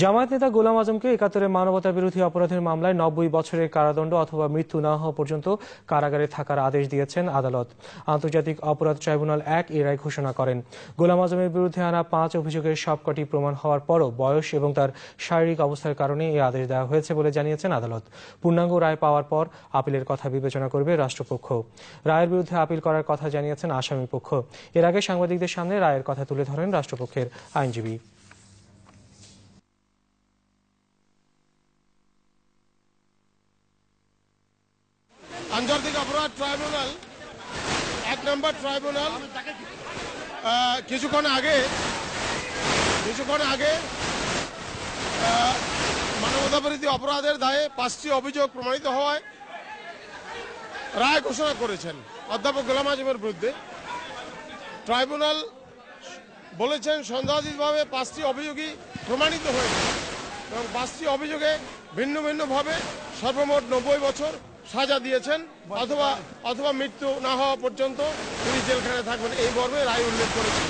জামায়াত নেতা গোলাম আজমকে একাত্তরে মানবতা বিরোধী অপরাধের মামলায় নব্বই বছরের কারাদণ্ড অথবা মৃত্যু না হওয়া পর্যন্ত কারাগারে থাকার আদেশ দিয়েছেন আদালত। আন্তর্জাতিক অপরাধ ট্রাইব্যুনাল এক এ রায় ঘোষণা করেন। গোলাম আজমের বিরুদ্ধে আনা পাঁচ অভিযোগের সবকটি প্রমাণ হওয়ার পরও বয়স এবং তার শারীরিক অবস্থার কারণে এই আদেশ দেওয়া হয়েছে বলে জানিয়েছেন আদালত। পূর্ণাঙ্গ রায় পাওয়ার পর আপিলের কথা বিবেচনা করবে রাষ্ট্রপক্ষ। রায়ের বিরুদ্ধে আপিল করার কথা জানিয়েছেন আসামি পক্ষ এর আগে সাংবাদিকদের সামনে রায়ের কথা তুলে ধরেন রাষ্ট্রপক্ষের আইনজীবী। আন্তর্জাতিক অপরাধ ট্রাইব্যুনাল, এক নম্বর ট্রাইব্যুনাল কিছুক্ষণ আগে কিছুক্ষণ আগে মানবতাবিরোধী অপরাধের দায়ে পাঁচটি অভিযোগ প্রমাণিত হওয়ায় রায় ঘোষণা করেছেন অধ্যাপক গোলাম আজমের বিরুদ্ধে। ট্রাইব্যুনাল বলেছেন সন্দেহাতীতভাবে পাঁচটি অভিযোগই প্রমাণিত হয়েছে এবং পাঁচটি অভিযোগে ভিন্ন ভিন্নভাবে সর্বমোট নব্বই বছর সাজা দিয়েছেন, অথবা অথবা মৃত্যু না হওয়া পর্যন্ত তিনি জেলখানায় থাকবেন। এই মর্মে রায় উল্লেখ করেছেন।